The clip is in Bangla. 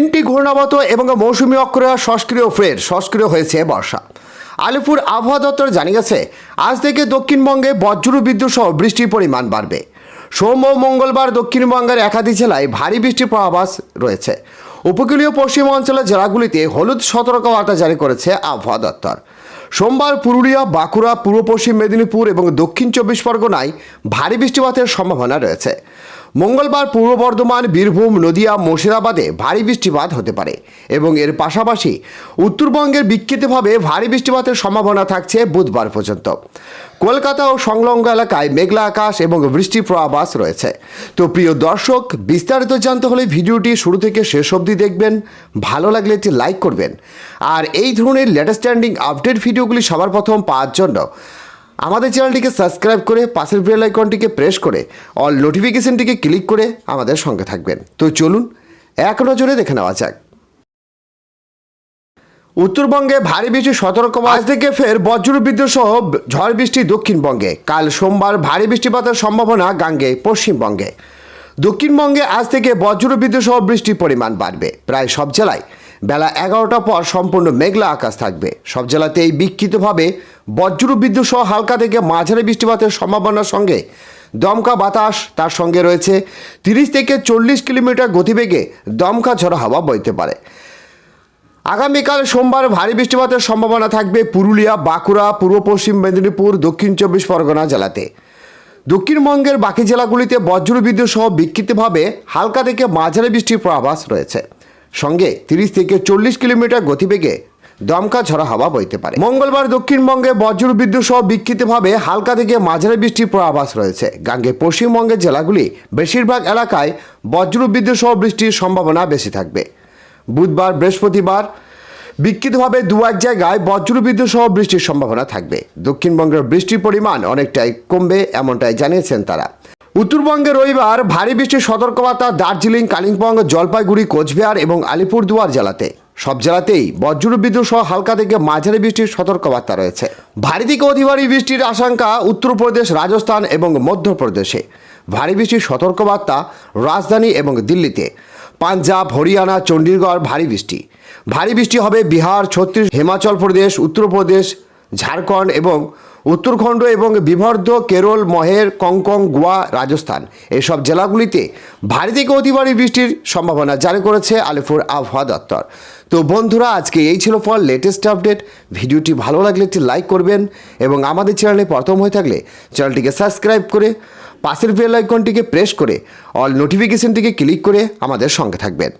তিনটি ঘূর্ণাবত এবং মৌসুমী অক্ষরে সক্রিয় ফ্রেড সক্রিয় হয়েছে বর্ষা। আলিপুর আবহাওয়া দপ্তর জানিয়েছে, আজ থেকে দক্ষিণবঙ্গে বজ্র বিদ্যুৎ সহ বৃষ্টির পরিমাণ বাড়বে। সোম ও মঙ্গলবার দক্ষিণবঙ্গের একাধিক জেলায় ভারী বৃষ্টির পূর্বাভাস রয়েছে। উপকূলীয় পশ্চিম অঞ্চলের জেলাগুলিতে হলুদ সতর্কবার্তা জারি করেছে আবহাওয়া দপ্তর। সোমবার পুরুলিয়া, বাঁকুড়া, পূর্ব পশ্চিম মেদিনীপুর এবং দক্ষিণ চব্বিশ পরগনায় ভারী বৃষ্টিপাতের সম্ভাবনা রয়েছে। মঙ্গলবার পূর্ব বর্ধমান, বীরভূম, নদিয়া, মুর্শিদাবাদে ভারী বৃষ্টিপাত হতে পারে এবং এর পাশাপাশি উত্তরবঙ্গের বিক্ষিপ্তভাবে ভারী বৃষ্টিপাতের সম্ভাবনা থাকছে বুধবার পর্যন্ত। কলকাতা ও সংলগ্ন এলাকায় মেঘলা আকাশ এবং বৃষ্টির প্রভাবাস রয়েছে। তো প্রিয় দর্শক, বিস্তারিত জানতে হলে ভিডিওটি শুরু থেকে শেষ অবধি দেখবেন, ভালো লাগলে একটি লাইক করবেন। আর এই ধরনের লেটেস্ট স্ট্যান্ডিং আপডেট ভিডিওগুলি সবার প্রথম পাওয়ার জন্য আমাদের চ্যানেলটিকে সাবস্ক্রাইব করে পাশের বেল আইকনটিকে প্রেস করে অল নোটিফিকেশনটিকে ক্লিক করে আমাদের সঙ্গে থাকবেন। তো চলুন এক নজরে দেখে নেওয়া যাক। উত্তরবঙ্গে ভারী বৃষ্টি সতর্ক আজ থেকে ফের বজ্র বিদ্যুৎ সহ ঝড় বৃষ্টি দক্ষিণবঙ্গে। কাল সোমবার ভারী বৃষ্টিপাতের সম্ভাবনা গাঙ্গে পশ্চিমবঙ্গে। দক্ষিণবঙ্গে আজ থেকে বজ্র বিদ্যুৎ সহ বৃষ্টির পরিমাণ বাড়বে। প্রায় সব জেলায় বেলা এগারোটা পর সম্পূর্ণ মেঘলা আকাশ থাকবে। সব জেলাতেই বিক্ষিপ্তভাবে বজ্র বিদ্যুৎ সহ হালকা থেকে মাঝারি বৃষ্টিপাতের সম্ভাবনার সঙ্গে দমকা বাতাস, তার সঙ্গে রয়েছে তিরিশ থেকে চল্লিশ কিলোমিটার গতিবেগে দমকা ঝড়ো হাওয়া বইতে পারে। আগামীকাল সোমবার ভারী বৃষ্টিপাতের সম্ভাবনা থাকবে পুরুলিয়া, বাঁকুড়া, পূর্ব পশ্চিম মেদিনীপুর, দক্ষিণ চব্বিশ পরগনা জেলাতে। দক্ষিণবঙ্গের বাকি জেলাগুলিতে বজ্রবিদ্যুৎ সহ বিক্ষিপ্তভাবে হালকা থেকে মাঝারি বৃষ্টির পূর্বাভাস রয়েছে। সঙ্গে তিরিশ থেকে চল্লিশ কিলোমিটার গতিবেগে দমকা ঝড়া হাওয়া বইতে পারে। মঙ্গলবার দক্ষিণবঙ্গে বজ্রবিদ্যুৎ সহ বিক্ষিপ্তভাবে হালকা থেকে মাঝারি বৃষ্টির পূর্বাভাস রয়েছে। গাঙ্গে পশ্চিমবঙ্গের জেলাগুলি বেশিরভাগ এলাকায় বজ্র বিদ্যুৎ সহ বৃষ্টির সম্ভাবনা বেশি থাকবে। বুধবার, বৃহস্পতিবার বিক্ষিপ্তভাবে দু এক জায়গায় বজ্রবিদ্যুৎ সহ বৃষ্টির সম্ভাবনা থাকবে। দক্ষিণবঙ্গের বৃষ্টির পরিমাণ অনেকটাই কমবে, এমনটাই জানিয়েছেন তারা। উত্তরবঙ্গে রবিবার ভারী বৃষ্টির সতর্কবার্তা দার্জিলিং, কালিম্পং, জলপাইগুড়ি, কোচবিহার এবং আলিপুরদুয়ার জেলাতে। সব জেলাতেই বজ্রবিদ্যুৎ সহ হালকা থেকে মাঝারি বৃষ্টির সতর্কবার্তা রয়েছে। ভারী থেকে অতি ভারী বৃষ্টির আশঙ্কা উত্তরপ্রদেশ, রাজস্থান এবং মধ্যপ্রদেশে। ভারী বৃষ্টির সতর্কবার্তা রাজধানী এবং দিল্লিতে। পাঞ্জাব, হরিয়ানা, চণ্ডীগড় ভারী বৃষ্টি। ভারী বৃষ্টি হবে বিহার, ছত্তিশ, হিমাচল প্রদেশ, উত্তরপ্রদেশ, ঝাড়খণ্ড এবং উত্তরখণ্ড এবং বিভর্ধ কেরল, মহের, কংকং, গোয়া, রাজস্থান। এসব জেলাগুলিতে ভারী থেকে অতি ভারী বৃষ্টির সম্ভাবনা জারি করেছে আলিপুর আবহাওয়া দপ্তর। তো বন্ধুরা, আজকে এই ছিল ফর লেটেস্ট আপডেট। ভিডিওটি ভালো লাগলে একটি লাইক করবেন এবং আমাদের চ্যানেলে প্রথম হয়ে থাকলে চ্যানেলটিকে সাবস্ক্রাইব করে পাশের বেল আইকনটিকে প্রেস করে অল নোটিফিকেশনটিকে ক্লিক করে আমাদের সঙ্গে থাকবেন।